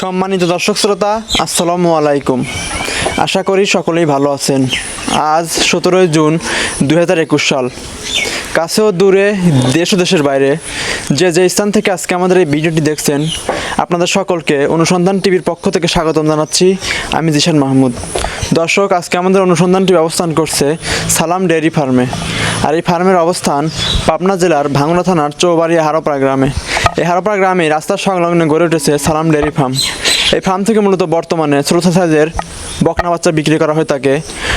সম্মানিত দর্শক শ্রোতা, আসসালামু আলাইকুম। আশা করি সকলেই ভালো আছেন। আজ সতেরোই জুন দুই হাজার একুশ সাল। কাছে ও দূরে, দেশ ও দেশের বাইরে, যে যে স্থান থেকে আজকে আমাদের এই ভিডিওটি দেখছেন, আপনাদের সকলকে অনুসন্ধান টিভির পক্ষ থেকে স্বাগতম জানাচ্ছি আমি জিশান মাহমুদ। দর্শক, আজকে আমাদের অনুসন্ধানটি অবস্থান করছে সালাম ডেয়ারি ফার্মে। আর এই ফার্মের অবস্থান পাবনা জেলার ভাঙড়া থানার চৌবাড়িয়া হারোপাড়া গ্রামে। এই হারোপাড়া গ্রামে রাস্তার সংলগ্নে গড়ে উঠেছে সালাম ডেয়ারি ফার্ম। এই ফার্ম থেকে মূলত বর্তমানে ছোট সাইজের বকনা বাচ্চা বিক্রি করা হয়ে থাকে।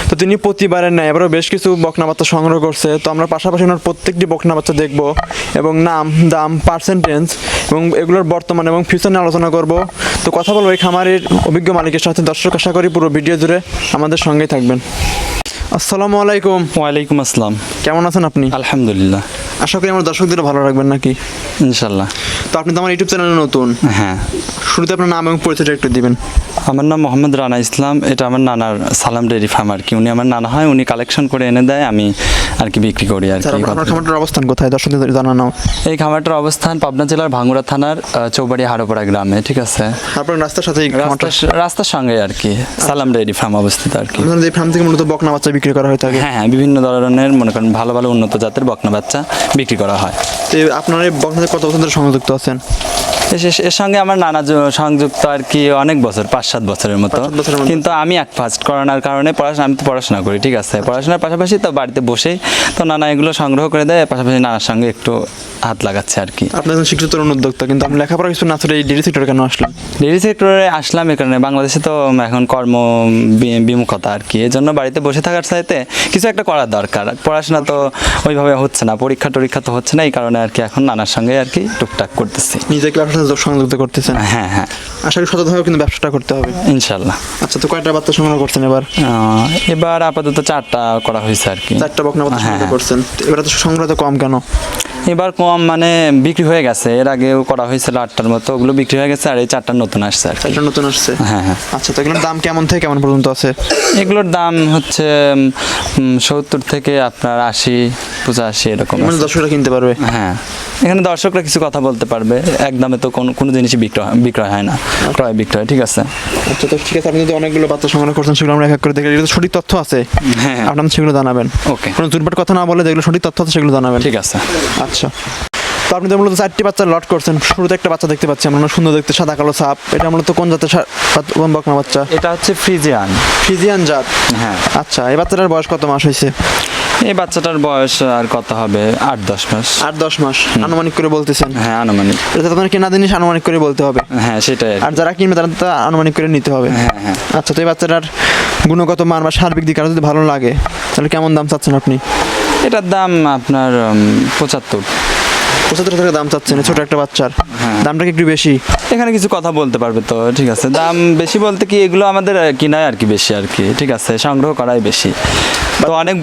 তো তিনি প্রতিবারের ন্যায় এবারও বেশ কিছু বকনা বাচ্চা সংগ্রহ করছে। তো আমরা পাশাপাশি ওনার প্রত্যেকটি বকনা বাচ্চা দেখব এবং নাম, দাম পার্সেন্টেজ এবং এগুলোর বর্তমান এবং ফিউচার নিয়ে আলোচনা করব। তো কথা বলব এই খামারের অভিজ্ঞ মালিকের সাথে। দর্শক, আশা করি পুরো ভিডিও জুড়ে আমাদের সঙ্গেই থাকবেন। আসসালামু আলাইকুম। ওয়ালাইকুম আসসালাম। কেমন আছেন আপনি? আলহামদুলিল্লাহ। আশা করি আমার দর্শকদের ভালো রাখবেন নাকি? ইনশাল্লাহ তো আপনি তো আমার ইউটিউব চ্যানেলে নতুন। হ্যাঁ। শুরুতে আপনার নাম এবং পরিচয়টা একটু দিবেন। আমার নাম মোহাম্মদ রানা ইসলাম। এটা আমার নানার সালাম ডেয়ারি ফার্ম আর কি। উনি আমার নানা হয় উনি কালেকশন করে এনে দেয় আমি আর কি বিক্রি করি আর কি আপনার খামারটার অবস্থান কোথায়? দর্শকদের জানানো এই খামারটার অবস্থান পাবনা জেলার ভাঙ্গুড়া থানার চৌবাড়ি হাড়োপাড়া গ্রামে ঠিক আছে? আপনার রাস্তার সাথে রাস্তার রাস্তার সঙ্গে আর কি। সালাম ডেয়ারি ফার্ম অবস্থিত আর কি। এই ফার্ম থেকে মূলত বকনা বাচ্চা বিক্রি করা হয়ে থাকে? হ্যাঁ হ্যাঁ বিভিন্ন ধরনের মনে করেন ভালো ভালো উন্নত জাতের বকনা বাচ্চা বিক্রি করা হয়। তো আপনার এই বকনাতে কত বছর ধরে সংযুক্ত আছেন? এর সঙ্গে আমার নানা সংযুক্ত আর কি অনেক বছর পাঁচ সাত বছরের মতো। কিন্তু আমি এক ফার্স্ট করোনার কারণে পড়াশোনা আমি তো পড়াশোনা করি ঠিক আছে? পড়াশোনার পাশাপাশি তো বাড়িতে বসেই তো নানা এগুলো সংগ্রহ করে দেয় পাশাপাশি নানার সঙ্গে একটু হাত লাগাচ্ছে আর কি। আপনি একজন শিক্ষিত তরুণ উদ্যোক্তা কিন্তু আমি লেখাপড়া কিছু না এই ডেরি সেক্টরে কেন আসলাম ডেরি সেক্টরে আসলাম এ কারণে বাংলাদেশে তো এখন কর্ম বিমুখতা আর কি এই জন্য বাড়িতে বসে থাকার চাইতে কিছু একটা করার দরকার। পড়াশোনা তো ওইভাবে হচ্ছে না পরীক্ষা টরীক্ষা তো হচ্ছে না এই কারণে আর কি এখন নানার সঙ্গে আর কি টুকটাক করতেছি। নিজেকে সাথে সংযুক্ত করতেছেন? হ্যাঁ হ্যাঁ। আশা করি সততাভাবে কিন্তু ব্যবসাটা করতে হবে। ইনশাল্লাহ। আচ্ছা তো কয়টা বাচ্চা সংগ্রহ করছেন এবার? এবার আপাতত চারটা করা হয়েছে আর কি। চারটা বকনা বাচ্চা হ্যাঁ, সংগ্রহ হ্যাঁ। করছেন। এবার তো সংগ্রহ তো কম কেন? এবার কম মানে বিক্রি হয়ে গেছে। এর আগেও করা হয়েছিল আটটার মতো ওগুলো বিক্রি হয়ে গেছে আর এই চারটা নতুন আসছে আর চারটা নতুন আসছে? হ্যাঁ হ্যাঁ। আচ্ছা তো এগুলোর দাম কেমন থেকে কেমন পর্যন্ত আছে? এগুলোর দাম হচ্ছে সত্তর থেকে আপনার আশি পঁচাশি এরকম মানে দর্শকরা কিনতে পারবে? হ্যাঁ। এখানে দর্শকরা কিছু কথা বলতে পারবে। একদমে তো কোনো কোনো জিনিসই বিক্রয় বিক্রয় হয় না। ক্রয় বিক্রয় ঠিক আছে। আচ্ছা তো ঠিক আছে আপনি যদি অনেকগুলো বাচ্চা সংগ্রহ করছেন সেগুলো আমরা এক এক করে দেখে এগুলো সঠিক তথ্য আছে। হ্যাঁ। আপনার সেগুলো জানাবেন। ওকে। কোনো জুটপাট কথা না বলে যেগুলো সঠিক তথ্য আছে সেগুলো জানাবেন। ঠিক আছে। আচ্ছা। তো আপনি তো মূলত চারটি বাচ্চা লট করছেন। শুরুতে একটা বাচ্চা দেখতে পাচ্ছি আমরা সুন্দর দেখতে সাদা কালো সাপ। এটা মূলত কোন জাতের কোন বকনা বাচ্চা? এটা হচ্ছে ফ্রিজিয়ান। ফিজিয়ান জাত? হ্যাঁ। আচ্ছা এই বাচ্চাটার বয়স কত মাস হয়েছে? এই বাচ্চাটার বয়স আর কত হবে? আট দশ মাস। আট দশ মাস। আনুমানিক করে বলতেছেন। হ্যাঁ আনুমানিক। এটা তো আপনার কেনা জিনিস আনুমানিক করে বলতে হবে। হ্যাঁ সেটাই আর আর যারা কিনবে তারা তো আনুমানিক করে নিতে হবে। হ্যাঁ হ্যাঁ। আচ্ছা তো এই বাচ্চাটার গুণগত মান বা সার্বিক দিক আরও যদি ভালো লাগে তাহলে কেমন দাম চাচ্ছেন আপনি? এটার দাম আপনার পঁচাত্তর পঁচাত্তর টাকা দাম চাচ্ছেন ছোট একটা বাচ্চার। দামটা কি একটু বেশি। এখানে কিছু কথা বলতে পারবে তো ঠিক আছে। দাম বেশি বলতে কি এগুলো আমাদের কিনায় আর কি বেশি আর কি ঠিক আছে সংগ্রহ করাই বেশি। তো অনেক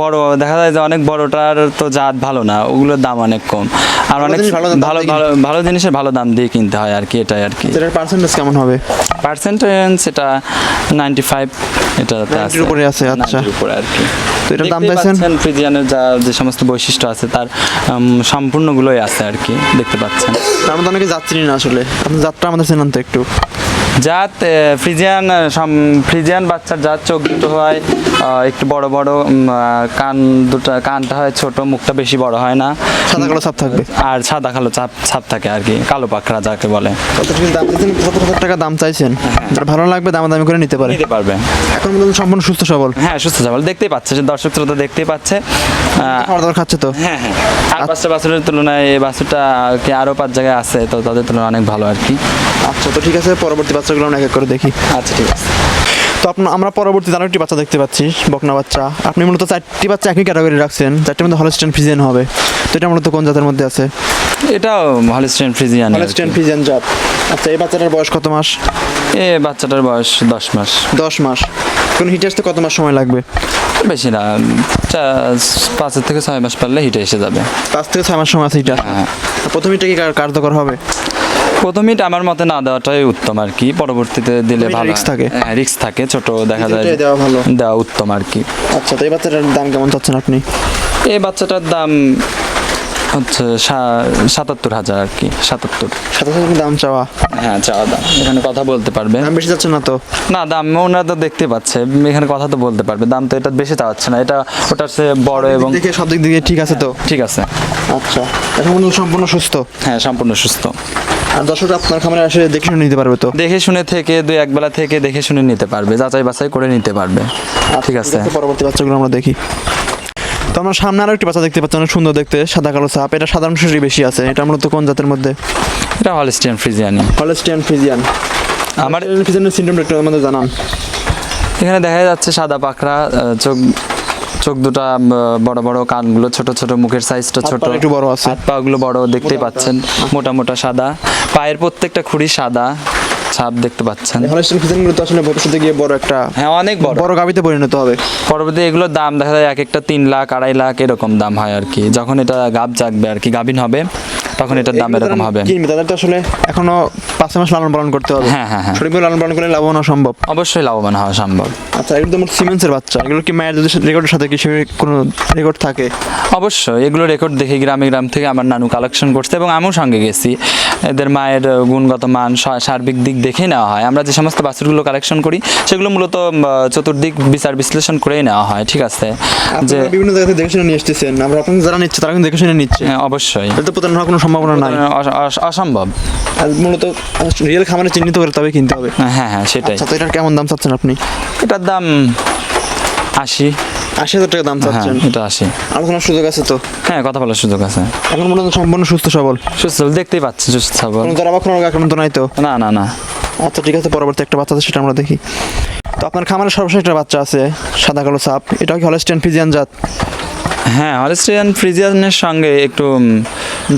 বড় দেখা যায় যে অনেক বড়টার তো জাত ভালো না ওগুলোর দাম অনেক কম। আর অনেক জিনিস ভালো দাম ভালো দিয়ে ভালো জিনিসের ভালো দাম দিয়ে কিনতে হয় আর কি এটাই আর কি। এটার পার্সেন্টেজ কেমন হবে? পার্সেন্টেজ এটা নাইনটি ফাইভ এটাতে 90 আছে। উপরে আছে, আচ্ছা। উপরে আর কি। তো এটার দাম দেখতেই ফ্রিজিয়ানের যা যে সমস্ত বৈশিষ্ট্য আছে তার সম্পূর্ণগুলোই আছে আর কি দেখতে পাচ্ছেন। তার মধ্যে অনেকে যাত্রী না আসলে। আপনি যাত্রা আমাদের চেনান তো একটু। জাত ফ্রিজিয়ান ফ্রিজিয়ান বাচ্চার জাত চোখ দুটো হয় একটু বড় বড় কান দুটো কানটা হয় ছোট মুখটা বেশি বড় হয় না। সাদা কালো সাপ থাকবে? আর সাদা কালো চাপ ছাপ থাকে আর কি কালো পাখরা যাকে বলে। কত টাকা দাম চাইছেন? যারা ভালো লাগবে দাম দামি করে নিতে পারে। নিতে পারবে। এখন পর্যন্ত সম্পূর্ণ সুস্থ সবল। হ্যাঁ সুস্থ সবল। দেখতেই পাচ্ছে দর্শক শ্রোতা দেখতেই পাচ্ছে। খাওয়া দাওয়া খাচ্ছে তো? হ্যাঁ হ্যাঁ। আর পাঁচটা বাছুরের তুলনায় এই বাছুরটা কি আরও পাঁচ জায়গায় আছে তো তাদের তুলনায় অনেক ভালো আর কি। আচ্ছা তো ঠিক আছে পরবর্তী বাচ্চাগুলো আমরা এক এক করে দেখি। আচ্ছা ঠিক আছে। তো আপনার আমরা পরবর্তী আরও একটি বাচ্চা দেখতে পাচ্ছি বকনা বাচ্চা। আপনি মূলত চারটি বাচ্চা একই ক্যাটাগরি রাখছেন চারটির মধ্যে হলস্টেন ফিজিয়ান হবে। তো এটা মূলত কোন জাতের মধ্যে আছে? এটা হলিস্টেন ফ্রিজিয়ান হলস্টেন ফিজিয়ান জাত। আচ্ছা এই বাচ্চাটার বয়স কত মাস? এ বাচ্চাটার বয়স দশ মাস। দশ মাস। কোন হিটে আসতে কত মাস সময় লাগবে? বেশি না পাঁচের থেকে ছয় মাস পারলে হিটে এসে যাবে। পাঁচ থেকে ছয় মাস সময় আছে এটা হ্যাঁ। প্রথম হিটটা কি কার্যকর হবে? প্রথম হিট আমার মতে না দেওয়াটাই উত্তম আর কি। পরবর্তীতে দিলে ভালো। risk থাকে। হ্যাঁ রিক্স থাকে। ছোট দেখা যায় দেওয়া ভালো। দেওয়া উত্তম আর কি। আচ্ছা তো এই বাচ্চাটার দাম কেমন চাচ্ছেন আপনি? এই বাচ্চাটার দাম হচ্ছে সা- সাতাত্তর হাজার আর কি সাতাত্তর। সাতাশ হাজার দাম চাওয়া। হ্যাঁ চাওয়া দাম। এখানে কথা বলতে পারবে। দাম বেশি যাচ্ছে না তো? না দাম ওনারা তো দেখতে পাচ্ছে। এখানে কথা তো বলতে পারবে। দাম তো এটা বেশি চাওয়াচ্ছে না। এটা ওটার চেয়ে বড় এবং দেখে সব দিক দিয়ে ঠিক আছে তো? ঠিক আছে। আচ্ছা এখন সম্পূর্ণ সুস্থ। হ্যাঁ সম্পূর্ণ সুস্থ। দর্শক আপনার খামারে আসে দেখে শুনে নিতে পারবে তো? দেখে শুনে থেকে দুই একবেলা থেকে দেখে শুনে নিতে পারবে যাচাই বাছাই করে নিতে পারবে। ঠিক আছে। পরবর্তী বাচ্চাগুলো আমরা দেখি। তো আমরা সামনে আরও একটি বাচ্চা দেখতে পাচ্ছি অনেক সুন্দর দেখতে সাদা কালো সাপ। এটা সাধারণ শিশুরই বেশি আছে এটা মূলত কোন জাতের মধ্যে? এটা হলিস্টিয়ান ফ্রিজিয়ানি হলস্টিয়ান ফ্রিজিয়ান আমার ফ্রিজিয়ানের সিমটমটা একটু আমাদের জানান। এখানে দেখা যাচ্ছে সাদা পাখরা চোখ চোখ দুটা বড় বড় কানগুলো ছোট ছোট মুখের সাইজটা ছোট। একটু বড় আছে। হাত পাগুলো বড় দেখতেই পাচ্ছেন। মোটা। মোটা সাদা। পায়ের প্রত্যেকটা খুঁড়ি সাদা। ছাপ দেখতে পাচ্ছেন। হলস্টিয়ান ফ্রিজিয়ানগুলো তো আসলে ভবিষ্যতে গিয়ে বড় একটা হ্যাঁ অনেক বড়। বড় গাবিতে পরিণত হবে। পরবর্তী এগুলোর দাম দেখা যায় এক একটা তিন লাখ আড়াই লাখ এরকম দাম হয় আর কি। যখন এটা গাব জাগবে আর কি গাভিন হবে। তখন এটার দাম এরকম হবে। কিনবে তাদের তো আসলে এখনও পাঁচ মাস লালন পালন করতে হবে। হ্যাঁ, হ্যাঁ, হ্যাঁ। সঠিকভাবে লালন পালন করলে লাভবান হওয়া সম্ভব। অবশ্যই লাভবান হওয়া সম্ভব। আচ্ছা এগুলো তো সিমেন্সের বাচ্চা। এগুলো কি মায়ের যদি রেকর্ডের সাথে কিছু কোনো রেকর্ড থাকে? অবশ্যই এগুলো রেকর্ড দেখে গ্রামে গ্রাম থেকে আমার নানু কালেকশন করছে এবং আমিও সঙ্গে গেছি। এদের মায়ের গুণগত মান সার্বিক দিক দেখেই নেওয়া হয়। আমরা যে সমস্ত বাছুরগুলো কালেকশন করি সেগুলো মূলত চতুর্দিক বিচার বিশ্লেষণ করেই নেওয়া হয় ঠিক আছে? যে বিভিন্ন জায়গা থেকে দেখে শুনে নিয়ে এসতেছেন আমরা আপনাকে যারা নিচ্ছে তারা কিন্তু দেখে শুনে নিচ্ছে। হ্যাঁ, অবশ্যই। এটা তো প্রতারণা হওয়ার কোনো সম্ভাবনা নাই। অস- অস- অসম্ভব। মূলত রিয়েল খামারে চিহ্নিত করে তবে কিনতে হবে। হ্যাঁ হ্যাঁ সেটাই। আচ্ছা তো এটার কেমন দাম চাচ্ছেন আপনি? এটার দাম আশি। আশি হাজার টাকা দাম হ্যাঁ চাচ্ছেন? এটা আশি। আলোচনার সুযোগ আছে তো? হ্যাঁ কথা বলার সুযোগ আছে। এখন হয় সম্পূর্ণ সুস্থ সবল? সুস্থ সবল দেখতেই পাচ্ছি সুস্থ সবল। যারা বা কোনো আক্রান্ত নাই তো? না না না। আচ্ছা ঠিক আছে পরবর্তী একটা বাচ্চা আছে সেটা আমরা দেখি। তো আপনার খামারে সর্বশেষ একটা বাচ্চা আছে সাদা কালো সাপ। এটা কি হলস্টিয়ান ফিজিয়ান জাত? হ্যাঁ হলিস্টিয়ান ফ্রিজিয়ানের সঙ্গে একটু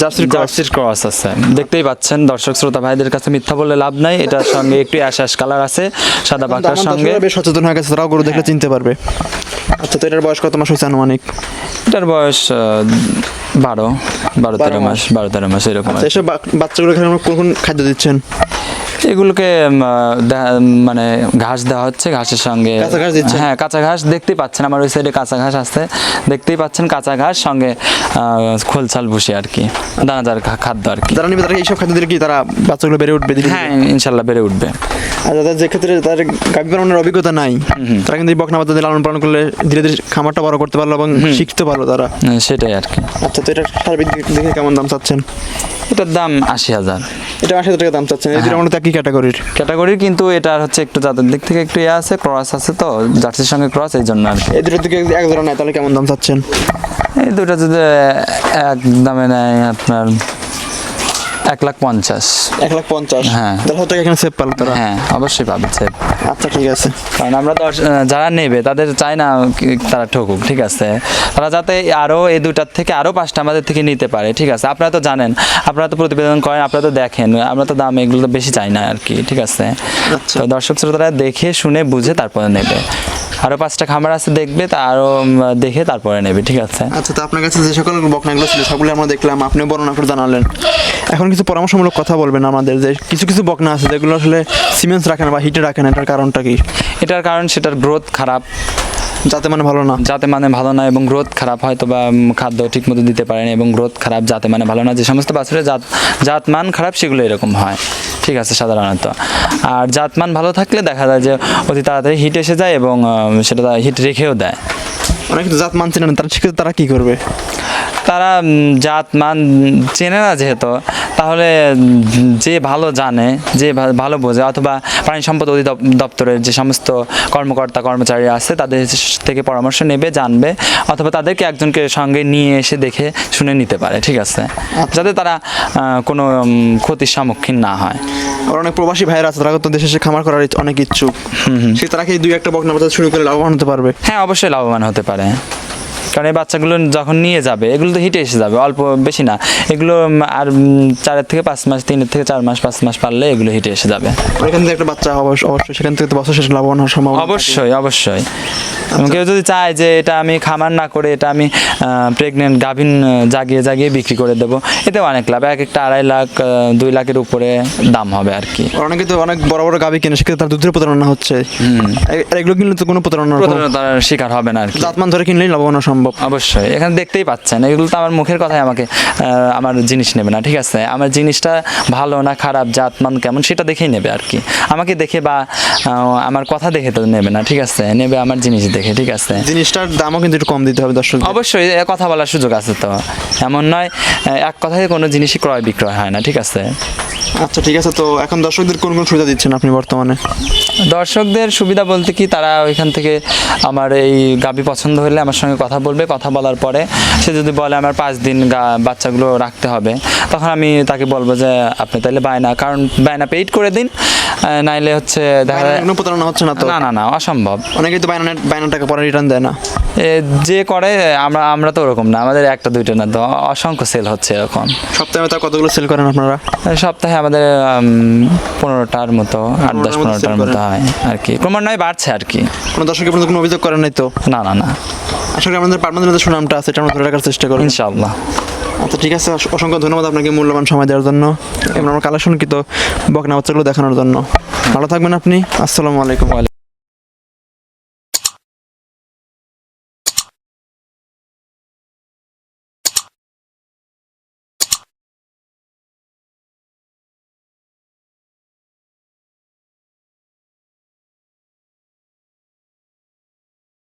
জার্সির জার্সির ক্রস আছে। দেখতেই পাচ্ছেন দর্শক শ্রোতা ভাইদের কাছে মিথ্যা বললে লাভ নাই। এটার সঙ্গে একটু অ্যাশ অ্যাশ কালার আছে সাদা পাকার সঙ্গে। বেশ সচেতন হয়ে গেছে তারাও গরু দেখলে চিনতে পারবে। আচ্ছা তো এটার বয়স কত মাস হয়েছে আনুমানিক? এটার বয়স আহ, বারো বারো তেরো মাস বারো তেরো মাস এরকম আচ্ছা। এসব বাচ্চাগুলো এখানে কোন কোন খাদ্য দিচ্ছেন? এগুলোকে মানে ঘাস দেওয়া হচ্ছে ঘাসের সঙ্গে? হ্যাঁ কাঁচা ঘাস দেখতেই পাচ্ছেন। আমার ওই সাইডে কাঁচা ঘাস আসতে দেখতেই পাচ্ছেন কাঁচা ঘাস সঙ্গে খোলছাল ভুষে আর কি। দানাদার খাদ্য আর কি। তারা নিবে তারা এইসব খাদ্য দিলে কি তারা বাচ্চাগুলো বেড়ে উঠবে? হ্যাঁ ইনশাল্লাহ বেড়ে উঠবে। আর যাদের যে ক্ষেত্রে তাদের গাভী পালনের অভিজ্ঞতা নাই তারা কিন্তু এই বকনা বাচ্চা লালন পালন করলে ধীরে ধীরে খামারটা বড় করতে পারল এবং শিখতে পারল তারা। সেটাই আর কি। আচ্ছা তো এটা সার্বিক দিক দেখে কেমন দাম চাচ্ছেন? এটার দাম আশি হাজার। এটা আশি হাজার টাকা দাম চাচ্ছেন। এই দুটো একই ক্যাটাগরির? ক্যাটাগরির কিন্তু এটার হচ্ছে একটু জাতের দিক থেকে একটু ইয়ে আছে ক্রস আছে তো জার্সির সঙ্গে ক্রস এই জন্য আর এই দুটোর দিকে এক জোড়া নেয় তাহলে কেমন দাম চাচ্ছেন? এই দুটো যদি এক দামে নেয় আপনার এক লাখ পঞ্চাশ। এক লাখ পঞ্চাশ? হ্যাঁ। হাজার টাকা এখানে সেভ পারল তারা। হ্যাঁ অবশ্যই পাবে সেভ আচ্ছা ঠিক আছে। কারণ আমরা তো যারা নেবে তাদের চাই না তারা ঠকুক ঠিক আছে? তারা যাতে আরও এই দুটার থেকে আরও পাঁচটা আমাদের থেকে নিতে পারে ঠিক আছে? আপনারা তো জানেন আপনারা তো প্রতিবেদন করেন আপনারা তো দেখেন আমরা তো দাম এগুলো তো বেশি চাই না আর কি ঠিক আছে? আচ্ছা। তো দর্শক শ্রোতারা দেখে শুনে বুঝে তারপরে নেবে। আরও পাঁচটা খামার আছে দেখবে তা আরও দেখে তারপরে নেবে ঠিক আছে? আচ্ছা তো আপনার কাছে যে সকল বকনাগুলো ছিল সবগুলো আমরা দেখলাম আপনিও বর্ণনা করে জানালেন। এখন কিছু পরামর্শমূলক কথা বলবেন আমাদের যে কিছু কিছু বকনা আছে যেগুলো আসলে সিমেন্স রাখে না বা হিটে রাখে না এটার কারণটা কি? এটার কারণ সেটার গ্রোথ খারাপ। যাতে মানে ভালো না। যাতে মানে ভালো না এবং গ্রোথ খারাপ হয়তো বা খাদ্য ঠিক মতো দিতে পারেন এবং গ্রোথ খারাপ যাতে মানে ভালো না যে সমস্ত বাছুরের জাত জাত মান খারাপ সেগুলো এরকম হয়। ঠিক আছে সাধারণত। আর জাত মান ভালো থাকলে দেখা যায় যে অতি তাড়াতাড়ি হিট এসে যায় এবং সেটা হিট রেখেও দেয়। অনেক জাত চেনে না তারা সেক্ষেত্রে তারা কী করবে? তারা জাত মান চেনে না যেহেতু তাহলে যে ভালো জানে যে ভালো বোঝে অথবা প্রাণী সম্পদ অধিদপ- দপ্তরের যে সমস্ত কর্মকর্তা কর্মচারী আছে তাদের থেকে পরামর্শ নেবে জানবে অথবা তাদেরকে একজনকে সঙ্গে নিয়ে এসে দেখে শুনে নিতে পারে ঠিক আছে? যাতে তারা কোনো ক্ষতির সম্মুখীন না হয়। আর অনেক প্রবাসী ভাইয়েরা আছে তারা তো দেশে এসে খামার করার অনেক ইচ্ছুক। সে তারা কি দুই একটা বকনা বাচ্চা শুরু করে লাভবান হতে পারবে? হ্যাঁ অবশ্যই লাভবান হতে পারে। কারণ এই বাচ্চাগুলো যখন নিয়ে যাবে এগুলো তো হিটে এসে যাবে অল্প বেশি না। এগুলো আর চারের থেকে পাঁচ মাস তিনের থেকে চার মাস পাঁচ মাস পারলে এগুলো হিটে এসে যাবে। এখান থেকে একটা বাচ্চা অবশ্য অবশ্যই সেখান থেকে তো বছর শেষে লাভবান হওয়ার সম্ভাবনা অবশ্যই অবশ্যই। এবং কেউ যদি চায় যে এটা আমি খামার না করে এটা আমি প্রেগনেন্ট গাভিন জাগিয়ে জাগিয়ে বিক্রি করে দেবো এতেও অনেক লাভ। এক একটা আড়াই লাখ দুই লাখের উপরে দাম হবে আর কি। অনেকে তো অনেক বড় বড় গাবি কিনে সেক্ষেত্রে তার দুধের প্রতারণা হচ্ছে। এগুলো কিনলে তো কোনো প্রতারণা প্রতারণার শিকার হবে না আর কি। জাতমান ধরে কিনলেই লাভবান সম্ভব। সম্ভব। অবশ্যই এখানে দেখতেই পাচ্ছেন এগুলো তো আমার মুখের কথাই আমাকে আমার জিনিস নেবে না ঠিক আছে? আমার জিনিসটা ভালো না খারাপ জাত মান কেমন সেটা দেখেই নেবে আর কি। আমাকে দেখে বা আমার কথা দেখে তো নেবে না ঠিক আছে? নেবে আমার জিনিস দেখে ঠিক আছে? জিনিসটার দামও কিন্তু একটু কম দিতে হবে দর্শক অবশ্যই কথা বলার সুযোগ আছে তো। এমন নয় এক কথায় কোনো জিনিসই ক্রয় বিক্রয় হয় না ঠিক আছে? আচ্ছা ঠিক আছে তো এখন দর্শকদের কোন কোন সুবিধা দিচ্ছেন আপনি বর্তমানে? দর্শকদের সুবিধা বলতে কি তারা ওইখান থেকে আমার এই গাবি পছন্দ হলে আমার সঙ্গে কথা বলবে কথা বলার পরে সে যদি বলে আমার পাঁচ দিন বাচ্চাগুলো রাখতে হবে তখন আমি তাকে বলব যে আপনি তাহলে বায়না কারণ বায়না পেইড করে দিন নাইলে হচ্ছে দেখা যায় কোনো প্রতারণা হচ্ছে না তো? না না না অসম্ভব। অনেকেই তো বাইনা বাইনা টাকা পরে রিটার্ন দেয় না। যে করে আমরা আমরা তো ওরকম না আমাদের একটা দুইটা না তো অসংখ্য সেল হচ্ছে এখন। সপ্তাহে কতগুলো সেল করেন আপনারা? সপ্তাহে আমাদের পনেরোটার মতো আট দশ পনেরোটার মতো হয় আর কি। ক্রমান্বয়ে বাড়ছে আর কি। কোনো দর্শকের পর্যন্ত কোনো অভিযোগ করেন নাই তো? না না না। আসলে করি আমাদের পারমানেন্ট যে সুনামটা আছে এটা আমরা ধরে রাখার চেষ্টা করব ইনশাআল্লাহ। আচ্ছা ঠিক আছে অসংখ্য ধন্যবাদ আপনাকে মূল্যবান সময় দেওয়ার জন্য এবং আমার কালেকশন কিন্তু বকনা বাচ্চাগুলো দেখানোর জন্য। ভালো থাকবেন আপনি। আসসালামু আলাইকুম।